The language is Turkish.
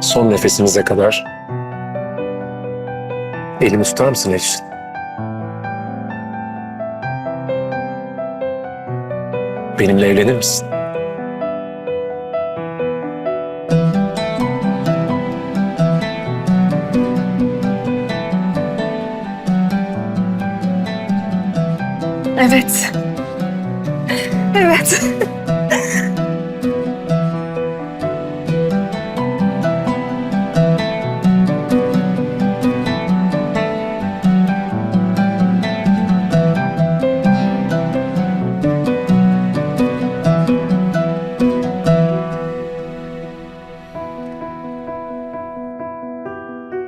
Son nefesimize kadar. Elimi tutar mısın Efşin? Benimle evlenir misin? Evet. Evet.